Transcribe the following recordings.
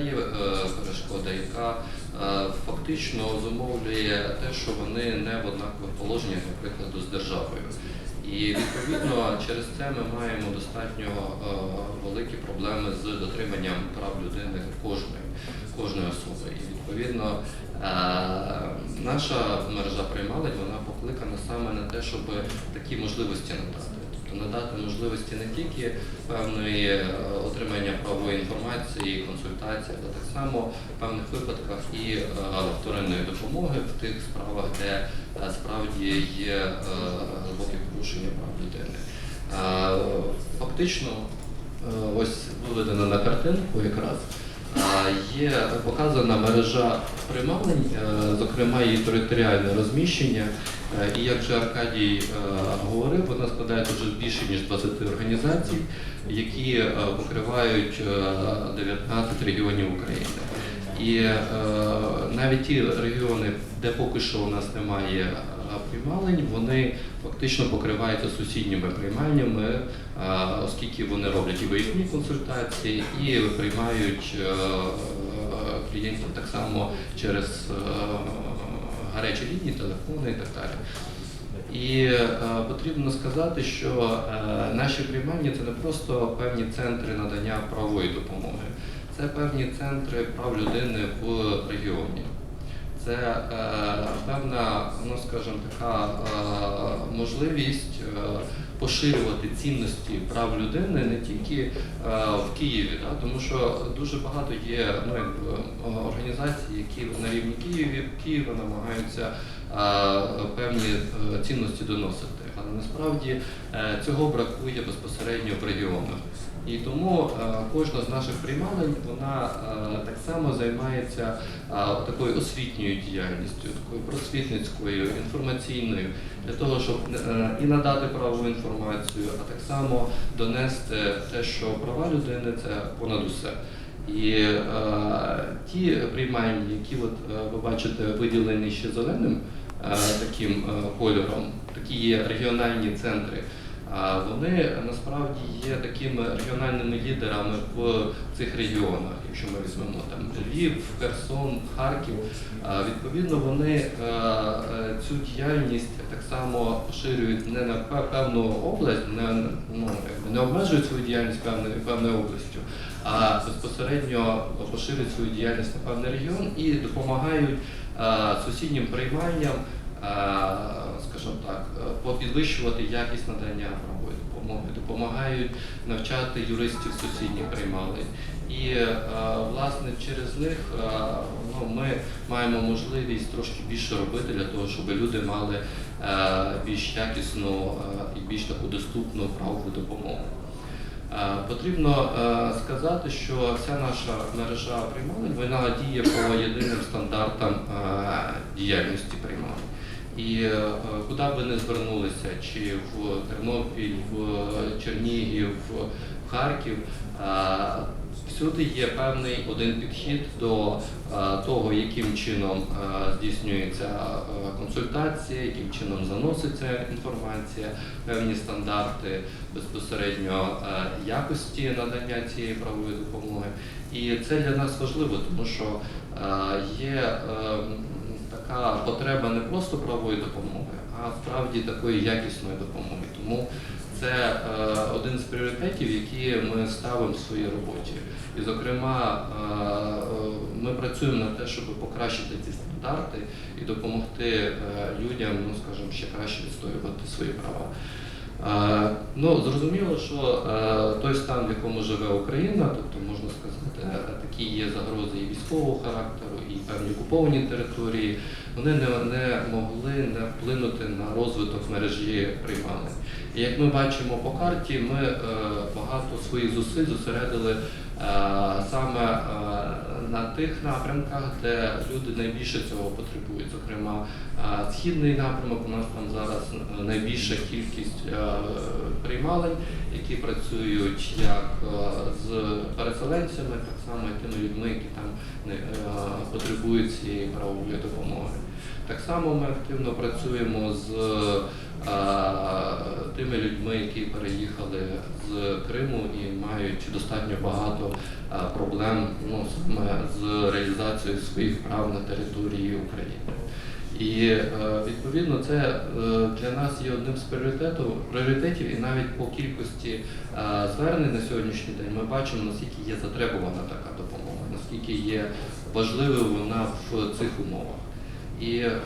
є е, перешкода, яка е, фактично зумовлює те, що вони не в однакових положеннях, наприклад, з державою. І відповідно через це ми маємо достатньо е, великі проблеми з дотриманням прав людини кожної, кожної особи. І відповідно наша мережа приймалень вона покликана саме на те, щоб такі можливості надати. Тобто надати можливості не тільки певної е, отримання правової інформації, консультації, але так само в певних випадках і е, вторинної допомоги в тих справах, де е, справді є е, глибокі порушення прав людини. Е, Фактично, е, ось виведено на картинку якраз. е, Є показана мережа приймалень, е, зокрема її територіальне розміщення. Е, І як вже Аркадій е, говорив, вона складається вже більше ніж 20 організацій, які е, покривають е, 19 регіонів України. І навіть ті регіони, де поки що у нас немає приймалень, вони фактично покриваються сусідніми приймальнями, оскільки вони роблять і виїзні консультації, і приймають клієнтів так само через гарячі лінії, телефони і так далі. І е, потрібно сказати, що е, наші приймальні це не просто певні центри надання правової допомоги, це певні центри прав людини в регіоні. Це е, певна, ну скажімо, така е, можливість е, поширювати цінності прав людини не тільки е, в Києві, да, тому що дуже багато є ну, організацій, які на рівні Києві, Києва намагаються е, певні е, цінності доносити. Але насправді цього бракує безпосередньо в регіонах. І тому е, кожна з наших приймалень вона е, так само займається е, такою освітньою діяльністю, такою просвітницькою, інформаційною, для того, щоб і надати правову інформацію, а так само донести те, що права людини це понад усе. І е, ті приймальні, які от, ви бачите виділені ще зеленим е, таким е, кольором, такі є регіональні центри. Вони насправді є такими регіональними лідерами в цих регіонах, якщо ми візьмемо там Львів, Херсон, Харків. Відповідно, вони е, е, цю діяльність так само поширюють не на пе- певну область, не, ну, не обмежують свою діяльність певною певною областю, а безпосередньо поширюють свою діяльність на певний регіон і допомагають е, сусіднім приймальням е, скажімо так, е, підвищувати якість надання правової допомоги, допомагають навчати юристів сусідніх приймалень. І е, власне через них е, ну, ми маємо можливість трошки більше робити для того, щоб люди мали більш якісну і більш таку доступну правову допомогу. Потрібно сказати, що вся наша мережа приймалень вона діє по єдиним стандартам діяльності приймалень. І е, куди б ви не звернулися, чи в Тернопіль, в Чернігів, в Харків, е, всюди є певний один підхід до е, того, яким чином здійснюється консультація, яким чином заноситься інформація, певні стандарти безпосередньо якості надання цієї правової допомоги. І це для нас важливо, тому що є е, така потреба не просто правової допомоги, а справді такої якісної допомоги. Тому це е, один з пріоритетів, які ми ставимо в своїй роботі. І, зокрема, е, е, ми працюємо на те, щоб покращити ці стандарти і допомогти людям, ну скажімо, ще краще відстоювати свої права. Ну, зрозуміло, що той стан, в якому живе Україна, тобто можна сказати, такі є загрози і військового характеру, і певні окуповані території, вони не, не могли не вплинути на розвиток мережі приймалень. І як ми бачимо по карті, ми е, багато своїх зусиль зосередили саме е, на тих напрямках, де люди найбільше цього потребують. Зокрема, е, східний напрямок у нас там зараз е, найбільша кількість е, приймалень, які працюють як е, з переселенцями, так само і тими людьми, які там е, потребують цієї правової допомоги. Так само ми активно працюємо з тими людьми, які переїхали з Криму і мають достатньо багато проблем ну, саме з реалізацією своїх прав на території України. І е, відповідно це е, для нас є одним з пріоритетів, і навіть по кількості звернень на сьогоднішній день ми бачимо, наскільки є затребувана така допомога, наскільки є важливою вона в цих умовах. І е,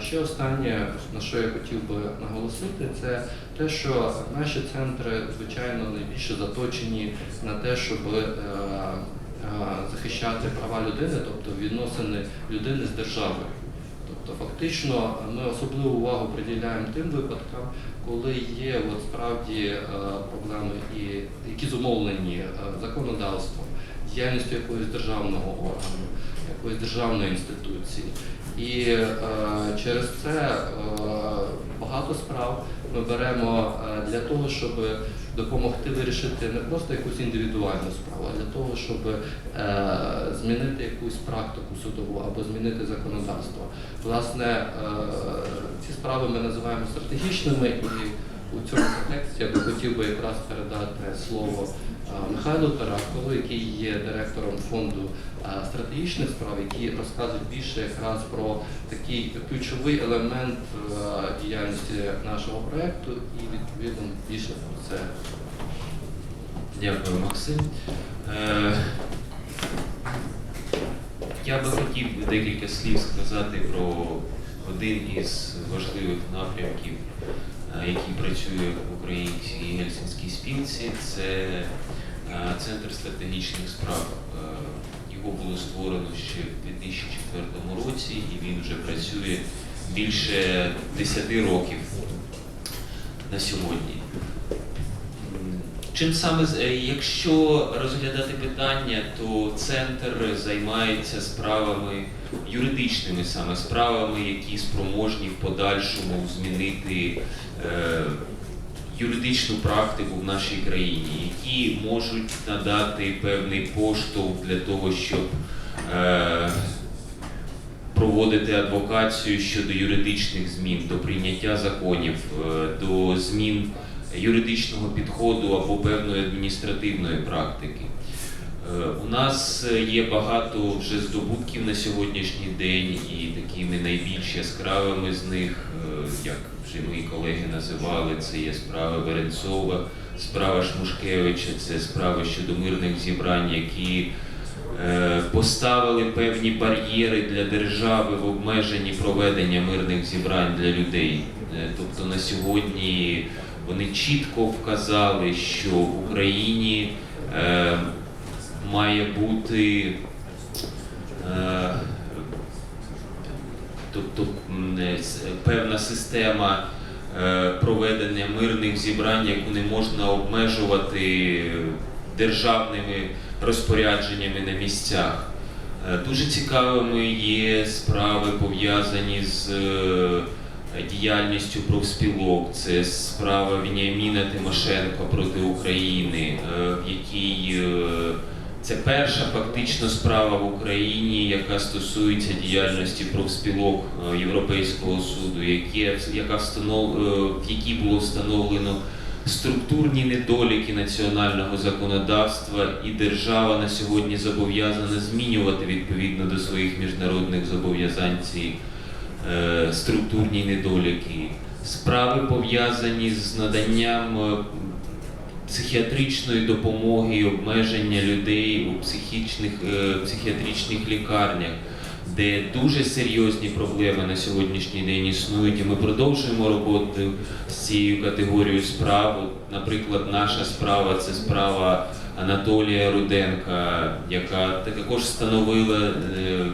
ще останнє, на що я хотів би наголосити, це те, що наші центри, звичайно, найбільше заточені на те, щоб е, е, захищати права людини, тобто відносини людини з державою. Тобто, фактично, ми особливу увагу приділяємо тим випадкам, коли є от справді проблеми, які зумовлені законодавством, діяльністю якогось державного органу, якоїсь державної інституції. І е, через це е, багато справ ми беремо е, для того, щоб допомогти вирішити не просто якусь індивідуальну справу, а для того, щоб е, змінити якусь практику судову або змінити законодавство. Власне, е, ці справи ми називаємо стратегічними, і у цьому контексті я би хотів би якраз передати слово Михайлу Таракову, який є директором фонду стратегічних справ, який розказує більше якраз про такий ключовий елемент діяльності нашого проекту і відповідно більше про це. Дякую, Максим. Е, Я би хотів декілька слів сказати про один із важливих напрямків, е, який працює в українській гельсінській спілці. Це Центр стратегічних справ. Е, Його було створено ще в 2004 році, і він вже працює більше 10 років на сьогодні. Чим саме е, якщо розглядати питання, то центр займається справами юридичними саме справами, які спроможні в подальшому змінити е, юридичну практику в нашій країні, які можуть надати певний поштовх для того, щоб е, проводити адвокацію щодо юридичних змін, до прийняття законів, е, до змін юридичного підходу або певної адміністративної практики. У нас е, є багато вже здобутків на сьогоднішній день, і такими найбільш яскравими з них, е, як вже мої колеги називали, це є справа Веренцова, справа Шмушкевича, це справи щодо мирних зібрань, які е, поставили певні бар'єри для держави в обмеженні проведення мирних зібрань для людей. Тобто на сьогодні вони чітко вказали, що в Україні має бути е, тобто певна система е, проведення мирних зібрань, яку не можна обмежувати державними розпорядженнями на місцях. Е, Дуже цікавими є справи пов'язані з діяльністю профспілок. Це справа Вініаміна Тимошенко проти України, в якій це перша фактично справа в Україні, яка стосується діяльності профспілок е, Європейського суду, яке, яка встанов, е, в якій було встановлено структурні недоліки національного законодавства, і держава на сьогодні зобов'язана змінювати відповідно до своїх міжнародних зобов'язань ці е, структурні недоліки. Справи пов'язані з наданням психіатричної допомоги і обмеження людей у психічних, е, психіатричних лікарнях, де дуже серйозні проблеми на сьогоднішній день існують, і ми продовжуємо роботу з цією категорією справ. Наприклад, наша справа це справа Анатолія Руденка, яка також встановила е,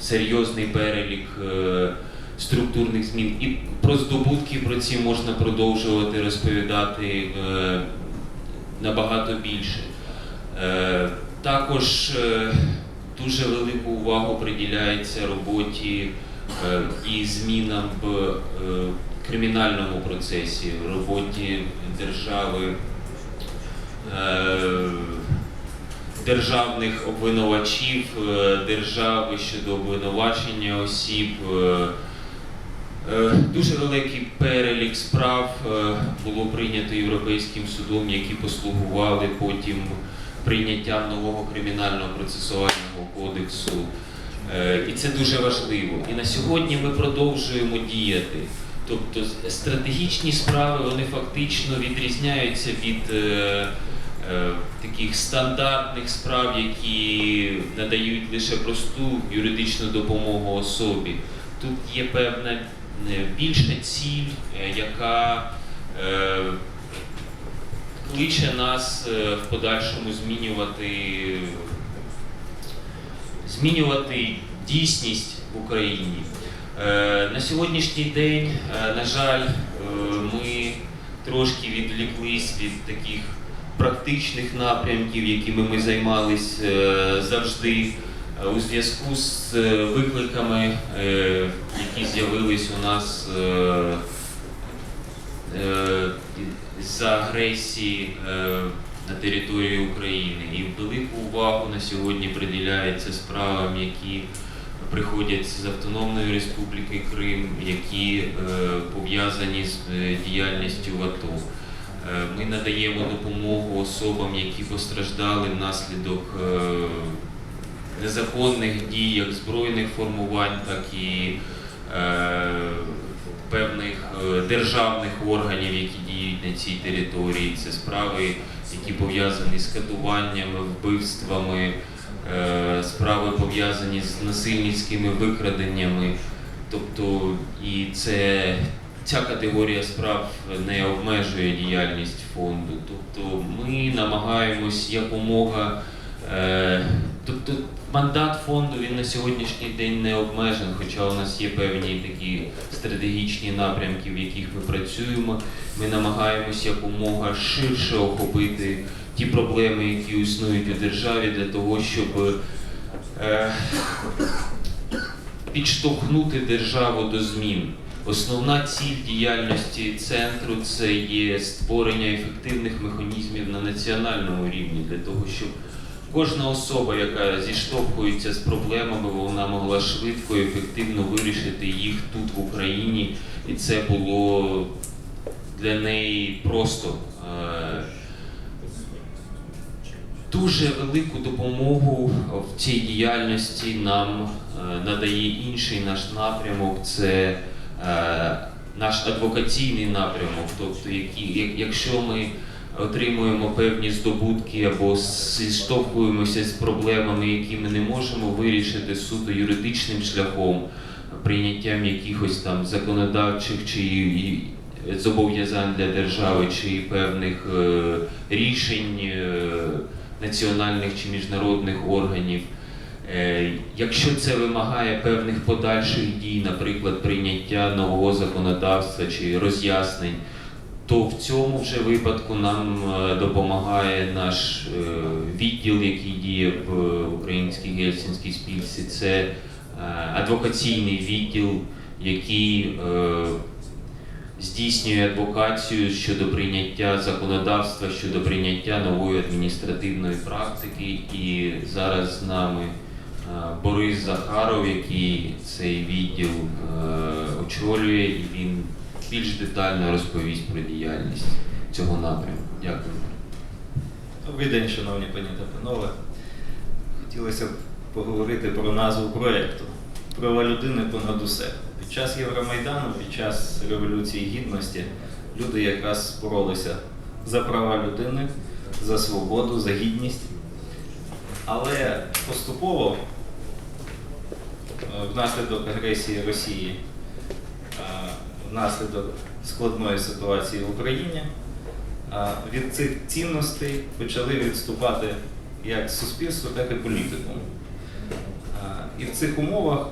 серйозний перелік. е, Структурних змін і про здобутки про ці можна продовжувати розповідати набагато більше. Е, також е, дуже велику увагу приділяється роботі е, і змінам в кримінальному процесі, в роботі держави, державних обвинувачів, держави щодо обвинувачення осіб. Е, Дуже великий перелік справ е, було прийнято Європейським судом, які послугували потім прийняттям нового кримінального процесуального кодексу. Е, І це дуже важливо. І на сьогодні ми продовжуємо діяти. Тобто стратегічні справи вони фактично відрізняються від е, е, таких стандартних справ, які надають лише просту юридичну допомогу особі. Тут є певна е, більша ціль, е, яка е, кличе нас в подальшому змінювати, змінювати дійсність в Україні. На сьогоднішній день, на жаль, ми трошки відвліклись від таких практичних напрямків, якими ми займались е, завжди у зв'язку з е, викликами, е, які з'явились у нас е, е, за агресії е, на території України. І велику увагу на сьогодні приділяється справам, які приходять з Автономної Республіки Крим, які е, пов'язані з е, діяльністю АТО. Е, Ми надаємо допомогу особам, які постраждали внаслідок е, незаконних дій як збройних формувань, так і е, певних е, державних органів, які діють на цій території. Це справи, які пов'язані з катуваннями, вбивствами, е, справи пов'язані з насильницькими викраденнями. Тобто, і це ця категорія справ не обмежує діяльність фонду. Тобто ми намагаємось якомога. Е, тобто мандат фонду він на сьогоднішній день не обмежений, хоча у нас є певні такі стратегічні напрямки, в яких ми працюємо. Ми намагаємось якомога ширше охопити ті проблеми, які існують у державі, для того, щоб е, підштовхнути державу до змін. Основна ціль діяльності центру це є створення ефективних механізмів на національному рівні для того, щоб кожна особа, яка зіштовхується з проблемами, вона могла швидко і ефективно вирішити їх тут в Україні, і це було для неї просто. Е, Дуже велику допомогу в цій діяльності нам е, надає інший наш напрямок. Це е, наш адвокаційний напрямок. Тобто, якщо ми отримуємо певні здобутки або зіштовхуємося з проблемами, які ми не можемо вирішити суто юридичним шляхом, прийняттям якихось там законодавчих чи зобов'язань для держави, чи певних е, рішень. е, національних чи міжнародних органів. Е, Якщо це вимагає певних подальших дій, наприклад, прийняття нового законодавства чи роз'яснень, то в цьому вже випадку нам е, допомагає наш е, відділ, який діє в Українській гельсінській спілці. Це е, адвокаційний відділ, який здійснює адвокацію щодо прийняття законодавства, щодо прийняття нової адміністративної практики. І зараз з нами Борис Захаров, який цей відділ очолює, і він більш детально розповість про діяльність цього напрямку. Дякую. Добрий день, шановні пані та панове. Хотілося б поговорити про назву проєкту Права людини понад усе. Під час Євромайдану, під час Революції Гідності люди якраз боролися за права людини, за свободу, за гідність. Але поступово, е, внаслідок агресії Росії, внаслідок складної ситуації в Україні, від цих цінностей почали відступати як суспільство, так і політикум. І в цих умовах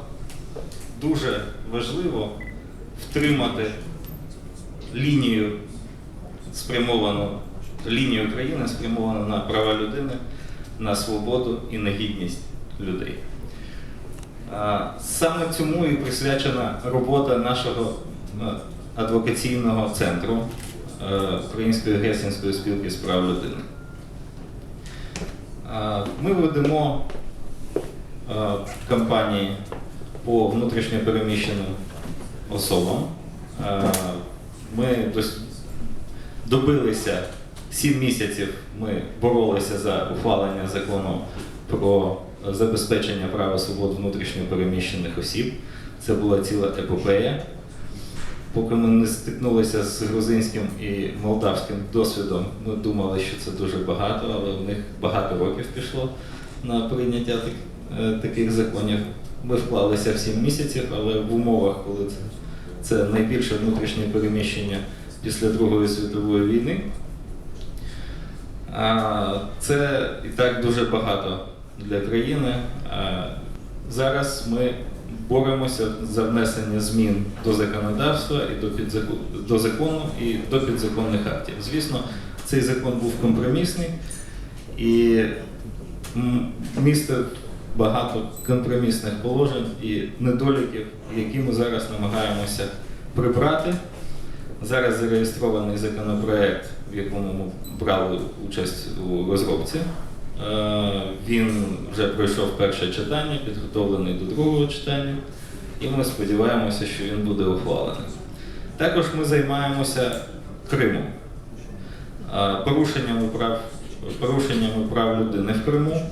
дуже важливо втримати лінію спрямовану, лінію країни спрямовану на права людини, на свободу і на гідність людей. Саме цьому і присвячена робота нашого адвокаційного центру е, Української Гельсінської спілки з прав людини. Е, Ми ведемо е, кампанії по внутрішньо переміщеним особам. Ми добилися 7 місяців. Ми боролися за ухвалення закону про забезпечення права свобод внутрішньо переміщених осіб. Це була ціла епопея. Поки ми не стикнулися з грузинським і молдавським досвідом, ми думали, що це дуже багато, але в них багато років пішло на прийняття е, таких законів. Ми вклалися в 7 місяців, але в умовах, коли це, це найбільше внутрішнє переміщення після Другої світової війни, Це і так дуже багато для країни. Зараз ми боремося за внесення змін до законодавства і до, підзаку- до закону і до підзаконних актів. Звісно, цей закон був компромісний і містив багато компромісних положень і недоліків, які ми зараз намагаємося прибрати. Зараз зареєстрований законопроект, в якому ми брали участь у розробці. Е, Він вже пройшов перше читання, підготовлений до другого читання, і ми сподіваємося, що він буде ухвалений. Також ми займаємося Кримом, Е, порушеннями прав, порушеннями прав людини в Криму.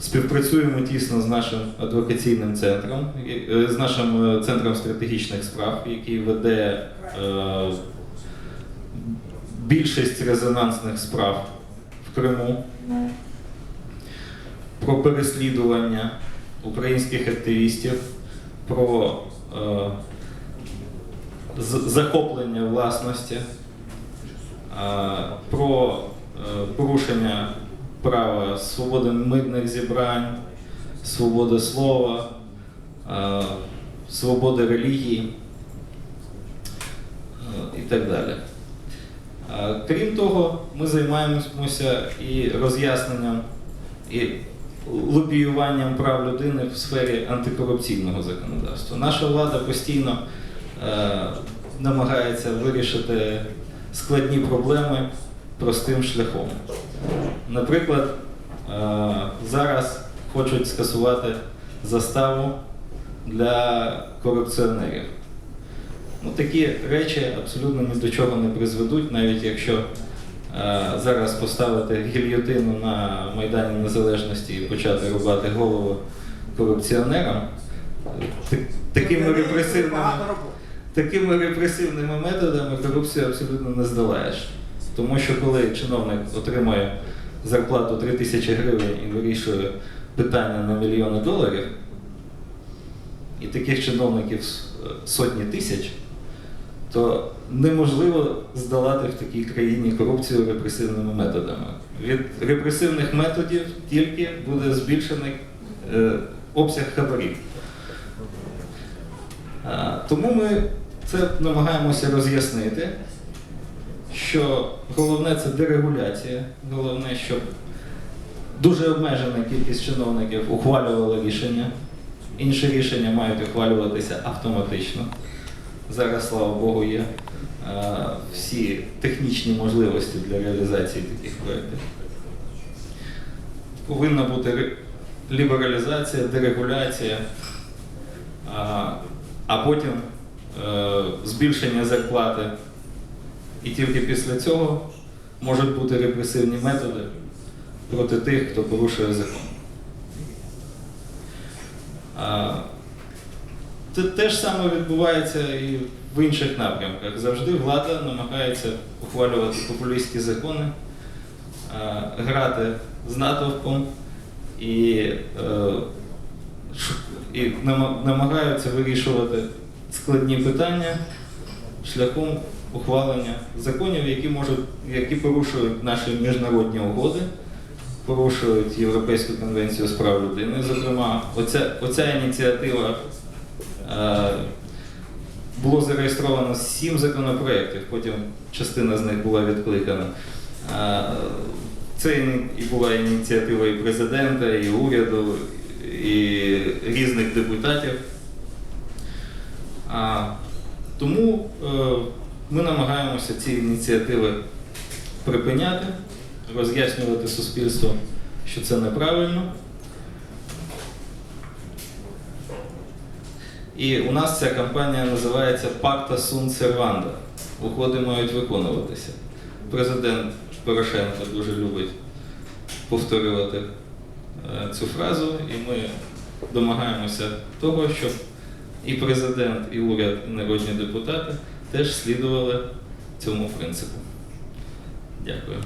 Співпрацюємо тісно з нашим адвокаційним центром, е, з нашим центром стратегічних справ, який веде більшість резонансних справ Криму про переслідування українських активістів, про е, захоплення власності, е, про е, порушення права свободи мирних зібрань, свободи слова, е, свободи релігії е, і так далі. Крім того, ми займаємося і роз'ясненням і лобіюванням прав людини в сфері антикорупційного законодавства. Наша влада постійно е, намагається вирішити складні проблеми простим шляхом. Наприклад, е, зараз хочуть скасувати заставу для корупціонерів. Ну, такі речі абсолютно ні до чого не призведуть, навіть якщо е, зараз поставити гільйотину на Майдані Незалежності і почати рубати голову корупціонерам, такими репресивними, такими репресивними методами корупцію абсолютно не здолаєш. Тому що коли чиновник отримує зарплату 3 тисячі гривень і вирішує питання на мільйони доларів, і таких чиновників сотні тисяч, то неможливо здолати в такій країні корупцію репресивними методами. Від репресивних методів тільки буде збільшений е, обсяг хабарів. А, Тому ми це намагаємося роз'яснити, що головне це дерегуляція, головне, щоб дуже обмежена кількість чиновників ухвалювала рішення. Інші рішення мають ухвалюватися автоматично. Зараз, слава Богу, є е, всі технічні можливості для реалізації таких проєктів. Повинна бути лібералізація, дерегуляція, а, потім е, збільшення зарплати. І тільки після цього можуть бути репресивні методи проти тих, хто порушує закон. Це те ж саме відбувається і в інших напрямках. Завжди влада намагається ухвалювати популістські закони, грати з натовпом і, е, і намагаються вирішувати складні питання шляхом ухвалення законів, які можуть, які порушують наші міжнародні угоди, порушують Європейську конвенцію з прав людини. Зокрема, оця, оця ініціатива е, було зареєстровано сім законопроєктів, потім частина з них була відкликана. Е, Це і була ініціатива і президента, і уряду, і різних депутатів. Тому е, ми намагаємося ці ініціативи припиняти, роз'яснювати суспільству, що це неправильно. І у нас ця кампанія називається Пакта Сун Серванда. Угоди мають виконуватися. Президент Порошенко дуже любить повторювати е, цю фразу, і ми домагаємося того, щоб і президент, і уряд, і народні депутати теж слідували цьому принципу. Дякую.